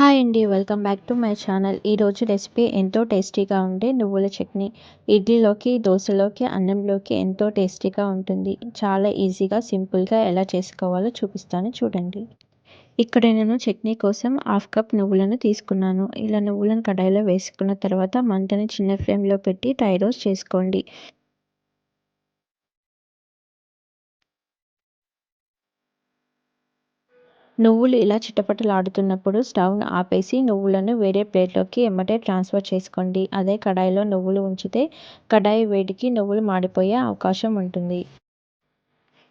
Hi అండి welcome back to my channel. ఈరోజు recipe ఎంతో టేస్టీగా ఉండే నువ్వుల చట్నీ. ఇడ్లీలోకి దోశలోకి అన్నంలోకి ఎంతో టేస్టీగా ఉంటుంది. చాలా ఈజీగా సింపుల్గా ఎలా చేసుకోవాలో చూపిస్తాను చూడండి. ఇక్కడ నేను చట్నీ కోసం హాఫ్ కప్ నువ్వులను తీసుకున్నాను. ఇలా నువ్వులను కడాయిలో వేసుకున్న తర్వాత మంటని చిన్న ఫ్లేమ్లో పెట్టి డ్రై రోస్ట్ చేసుకోండి. నువ్వులు ఇలా చిటపటలాడుతున్నప్పుడు స్టవ్ను ఆపేసి నువ్వులను వేరే ప్లేట్లోకి ఎమ్మటే ట్రాన్స్ఫర్ చేసుకోండి. అదే కడాయిలో నువ్వులు ఉంచితే కడాయి వేడికి నువ్వులు మాడిపోయే అవకాశం ఉంటుంది.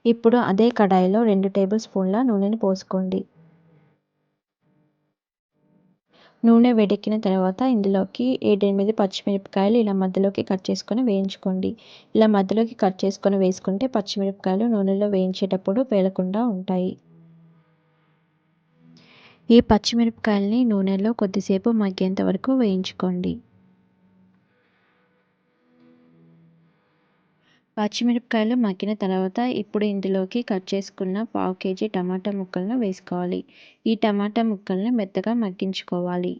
ఇప్పుడు అదే కడాయిలో రెండు టేబుల్ స్పూన్ల నూనెని పోసుకోండి. నూనె వేడెక్కిన తర్వాత ఇందులోకి ఏడెనిమిది పచ్చిమిరపకాయలు ఇలా మధ్యలోకి కట్ చేసుకొని వేయించుకోండి. ఇలా మధ్యలోకి కట్ చేసుకొని వేసుకుంటే పచ్చిమిరపకాయలు నూనెలో వేయించేటప్పుడు పేలకుండా ఉంటాయి. ఈ పచ్చిమిరపకాయలని నూనెలో కొద్దిసేపు మగ్గేంత వరకు వేయించుకోండి. పచ్చిమిరపకాయలు మగ్గిన తర్వాత ఇప్పుడు ఇందులోకి కట్ చేసుకున్న పావు కేజీ టమాటా ముక్కలను వేసుకోవాలి. ఈ టమాటా ముక్కల్ని మెత్తగా మగ్గించుకోవాలి.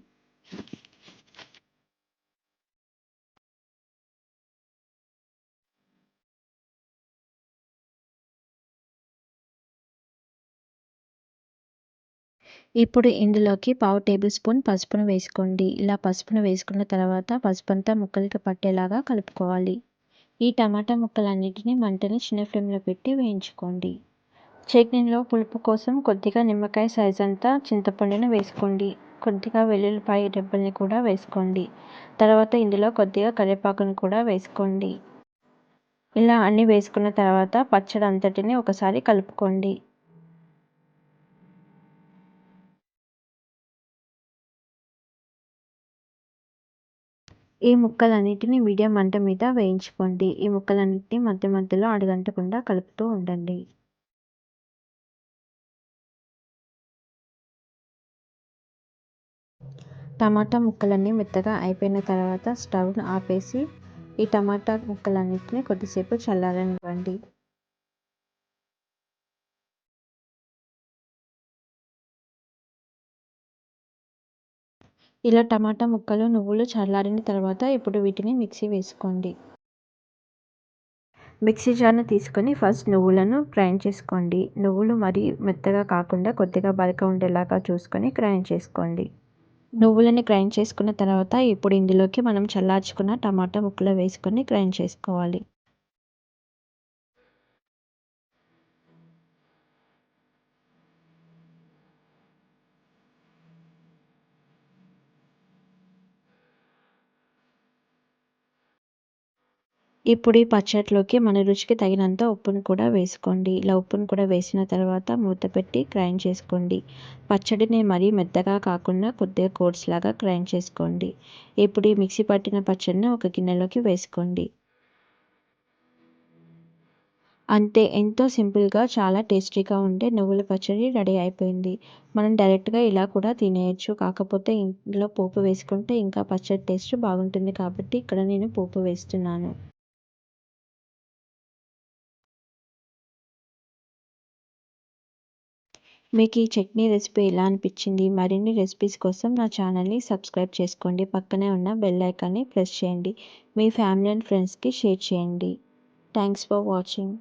ఇప్పుడు ఇందులోకి పావు టేబుల్ స్పూన్ పసుపును వేసుకోండి. ఇలా పసుపును వేసుకున్న తర్వాత పసుపు అంతా ముక్కలకి పట్టేలాగా కలుపుకోవాలి. ఈ టమాటా ముక్కలన్నిటిని మంటని చిన్న ఫ్లేమ్లో పెట్టి వేయించుకోండి. చట్నీలో పులుపు కోసం కొద్దిగా నిమ్మకాయ సైజ్ అంతా చింతపండును వేసుకోండి. కొద్దిగా వెల్లుల్లిపాయ రెబ్బల్ని కూడా వేసుకోండి. తర్వాత ఇందులో కొద్దిగా కరివేపాకును కూడా వేసుకోండి. ఇలా అన్నీ వేసుకున్న తర్వాత పచ్చడి అంతటిని ఒకసారి కలుపుకోండి. ఈ ముక్కలన్నిటిని మీడియం మంట మీద వేయించుకోండి. ఈ ముక్కలన్నిటిని మధ్య మధ్యలో అడగంటకుండా కలుపుతూ ఉండండి. టమాటా ముక్కలన్నీ మెత్తగా అయిపోయిన తర్వాత స్టవ్ను ఆపేసి ఈ టమాటా ముక్కలన్నిటిని కొద్దిసేపు చల్లారనివ్వండి. ఇలా టమాటా ముక్కలు నువ్వులు చల్లారిన తర్వాత ఇప్పుడు వీటిని మిక్సీ వేసుకోండి. మిక్సీ జార్ను తీసుకొని ఫస్ట్ నువ్వులను గ్రైండ్ చేసుకోండి. నువ్వులు మరీ మెత్తగా కాకుండా కొద్దిగా బరక ఉండేలాగా చూసుకొని గ్రైండ్ చేసుకోండి. నువ్వులని గ్రైండ్ చేసుకున్న తర్వాత ఇప్పుడు ఇందులోకి మనం చల్లార్చుకున్న టమాటా ముక్కలు వేసుకొని గ్రైండ్ చేసుకోవాలి. ఇప్పుడు ఈ పచ్చడిలోకి మన రుచికి తగినంత ఉప్పును కూడా వేసుకోండి. ఇలా ఉప్పును కూడా వేసిన తర్వాత మూత పెట్టి గ్రైండ్ చేసుకోండి. పచ్చడిని మరీ మెత్తగా కాకుండా కొద్దిగా కోర్స్ లాగా గ్రైండ్ చేసుకోండి. ఇప్పుడు ఈ మిక్సీ పట్టిన పచ్చడిని ఒక గిన్నెలోకి వేసుకోండి. అంతే ఎంతో సింపుల్గా చాలా టేస్టీగా ఉండే నువ్వుల పచ్చడి రెడీ అయిపోయింది. మనం డైరెక్ట్గా ఇలా కూడా తినేయచ్చు. కాకపోతే ఇంట్లో పోపు వేసుకుంటే ఇంకా పచ్చడి టేస్ట్ బాగుంటుంది కాబట్టి ఇక్కడ నేను పోపు వేస్తున్నాను. మీకు ఈ చట్నీ రెసిపీ ఎలా అనిపించింది? మరిన్ని రెసిపీస్ కోసం నా ఛానల్ని సబ్స్క్రైబ్ చేసుకోండి. పక్కనే ఉన్న బెల్ ఐకాన్ని ప్రెస్ చేయండి. మీ ఫ్యామిలీ అండ్ ఫ్రెండ్స్కి షేర్ చేయండి. Thanks for watching.